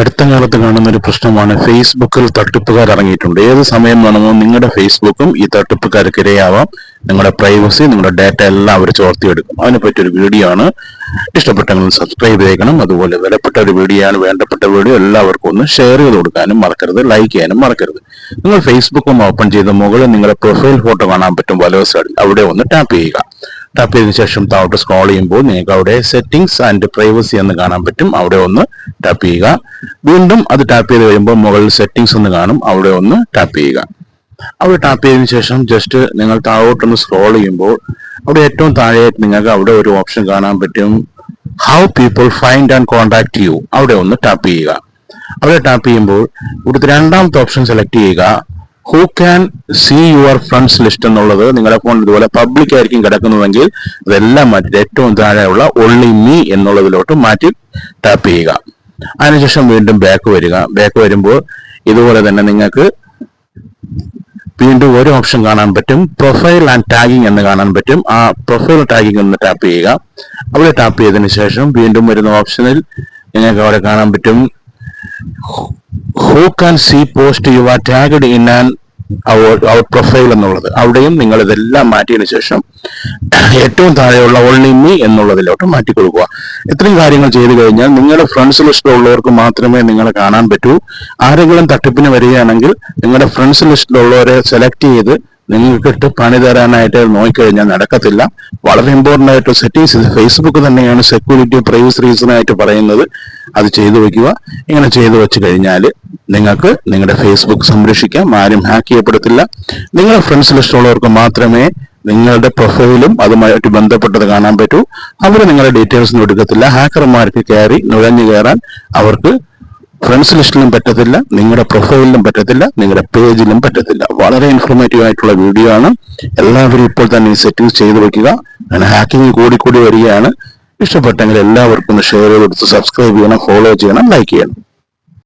അടുത്ത കാലത്ത് കാണുന്ന ഒരു പ്രശ്നമാണ് ഫേസ്ബുക്കിൽ തട്ടിപ്പുകാർ ഇറങ്ങിയിട്ടുണ്ട്. ഏത് സമയം വേണമെന്നും നിങ്ങളുടെ ഫേസ്ബുക്കും ഈ തട്ടിപ്പുകാർക്ക് ഇരയാവാം നിങ്ങളുടെ പ്രൈവസി നിങ്ങളുടെ ഡാറ്റ എല്ലാം അവർ ചോർത്തിയെടുക്കും. അതിനെ പറ്റിയൊരു വീഡിയോ ആണ്. ഇഷ്ടപ്പെട്ടെങ്കിൽ സബ്സ്ക്രൈബ് ചെയ്യണം. അതുപോലെ വിലപ്പെട്ട ഒരു വീഡിയോ ആണ് വേണ്ടപ്പെട്ട വീഡിയോ എല്ലാവർക്കും ഒന്ന് ഷെയർ ചെയ്ത് കൊടുക്കാനും മറക്കരുത് ലൈക്ക് ചെയ്യാനും മറക്കരുത്. നിങ്ങൾ ഫേസ്ബുക്കും ഓപ്പൺ ചെയ്ത മുകളിൽ നിങ്ങളുടെ പ്രൊഫൈൽ ഫോട്ടോ കാണാൻ പറ്റും വലവ് സൈഡിൽ. അവിടെ ഒന്ന് ടാപ്പ് ചെയ്യുക. ടാപ്പ് ചെയ്തതിനു ശേഷം താഴോട്ട് സ്ക്രോൾ ചെയ്യുമ്പോൾ നിങ്ങൾക്ക് അവിടെ സെറ്റിംഗ്സ് ആൻഡ് പ്രൈവസി എന്ന് കാണാൻ പറ്റും. അവിടെ ഒന്ന് ടാപ്പ് ചെയ്യുക. വീണ്ടും അത് ടാപ്പ് ചെയ്ത് കഴിയുമ്പോൾ മുകളിൽ സെറ്റിംഗ്സ് എന്ന് കാണും. അവിടെ ഒന്ന് ടാപ്പ് ചെയ്യുക. അവിടെ ടാപ്പ് ചെയ്തതിനു ശേഷം ജസ്റ്റ് നിങ്ങൾ താഴോട്ടൊന്ന് സ്ക്രോൾ ചെയ്യുമ്പോൾ അവിടെ ഏറ്റവും താഴെയായിട്ട് നിങ്ങൾക്ക് അവിടെ ഒരു ഓപ്ഷൻ കാണാൻ പറ്റും. How people find and contact you അവിടെ ഒന്ന് ടാപ്പ് ചെയ്യുക. അവിടെ ടാപ്പ് ചെയ്യുമ്പോൾ ഇവിടുത്തെ രണ്ടാമത്തെ ഓപ്ഷൻ സെലക്ട് ചെയ്യുക. Who can see your friends list എന്നുള്ളത് നിങ്ങളുടെ ഫോൺ ഇതുപോലെ പബ്ലിക് ആയിരിക്കും കിടക്കുന്നതെങ്കിൽ അതെല്ലാം മാറ്റി ഏറ്റവും താഴെയുള്ള ഒള്ളി മീ എന്നുള്ളതിലോട്ട് മാറ്റി ടാപ്പ് ചെയ്യുക. അതിനുശേഷം വീണ്ടും ബാക്ക് വരിക. ബാക്ക് വരുമ്പോൾ ഇതുപോലെ തന്നെ നിങ്ങൾക്ക് വീണ്ടും ഒരു ഓപ്ഷൻ കാണാൻ പറ്റും. പ്രൊഫൈൽ ആൻഡ് ടാഗിങ് എന്ന് കാണാൻ പറ്റും. ആ പ്രൊഫൈൽ ടാഗിങ് എന്ന് ടാപ്പ് ചെയ്യുക. അവിടെ ടാപ്പ് ചെയ്തതിനു ശേഷം വീണ്ടും വരുന്ന ഓപ്ഷനിൽ നിങ്ങൾക്ക് അവിടെ കാണാൻ പറ്റും. Who can see post you are tagged in on your profile എന്നുള്ളത്. അവിടെയും നിങ്ങൾ ഇതെല്ലാം മാറ്റിയതിനു ശേഷം ഏറ്റവും താഴെയുള്ള ഓൺലി മീ എന്നുള്ളതിലോട്ട് മാറ്റി കൊടുക്കുക. ഇത്രയും കാര്യങ്ങൾ ചെയ്തു കഴിഞ്ഞാൽ നിങ്ങളുടെ ഫ്രണ്ട്സ് ലിസ്റ്റിലുള്ളവർക്ക് മാത്രമേ നിങ്ങളെ കാണാൻ പറ്റൂ. ആരെങ്കിലും തട്ടിപ്പിന് വരികയാണെങ്കിൽ നിങ്ങളുടെ ഫ്രണ്ട്സ് ലിസ്റ്റിലുള്ളവരെ സെലക്ട് ചെയ്ത് നിങ്ങൾക്ക് ഇട്ട് പണി തരാനായിട്ട് നോക്കിക്കഴിഞ്ഞാൽ നടക്കത്തില്ല. വളരെ ഇമ്പോർട്ടന്റ് ആയിട്ട് സെറ്റിങ്സ് ഇത് ഫേസ്ബുക്ക് തന്നെയാണ് സെക്യൂരിറ്റി പ്രൈവസി റീസൺ ആയിട്ട് പറയുന്നത്. അത് ചെയ്തു വെക്കുക. ഇങ്ങനെ ചെയ്തു വെച്ച് കഴിഞ്ഞാൽ നിങ്ങൾക്ക് നിങ്ങളുടെ ഫേസ്ബുക്ക് സംരക്ഷിക്കാം. ആരും ഹാക്ക് ചെയ്യപ്പെടത്തില്ല. നിങ്ങളുടെ ഫ്രണ്ട്സ് ലിസ്റ്റുള്ളവർക്ക് മാത്രമേ നിങ്ങളുടെ പ്രൊഫൈലും അതുമായിട്ട് ബന്ധപ്പെട്ടത് കാണാൻ പറ്റൂ. അവർ നിങ്ങളുടെ ഡീറ്റെയിൽസ് എടുക്കത്തില്ല. ഹാക്കർമാർക്ക് കയറി നുഴഞ്ഞു കയറാൻ അവർക്ക് ഫ്രണ്ട്സ് ലിസ്റ്റിലും പറ്റത്തില്ല നിങ്ങളുടെ പ്രൊഫൈലിലും പറ്റത്തില്ല നിങ്ങളുടെ പേജിലും പറ്റത്തില്ല. വളരെ ഇൻഫോർമേറ്റീവ് ആയിട്ടുള്ള വീഡിയോ ആണ്. എല്ലാവരും ഇപ്പോൾ തന്നെ ഈ സെറ്റിംഗ്സ് ചെയ്തു വെക്കുക. അങ്ങനെ ഹാക്കിംഗ് കൂടി കൂടി വരികയാണ്. ഇഷ്ടപ്പെട്ടെങ്കിൽ എല്ലാവർക്കും ഷെയർ കൊടുത്ത് സബ്സ്ക്രൈബ് ചെയ്യണം ഫോളോ ചെയ്യണം ലൈക്ക് ചെയ്യണം.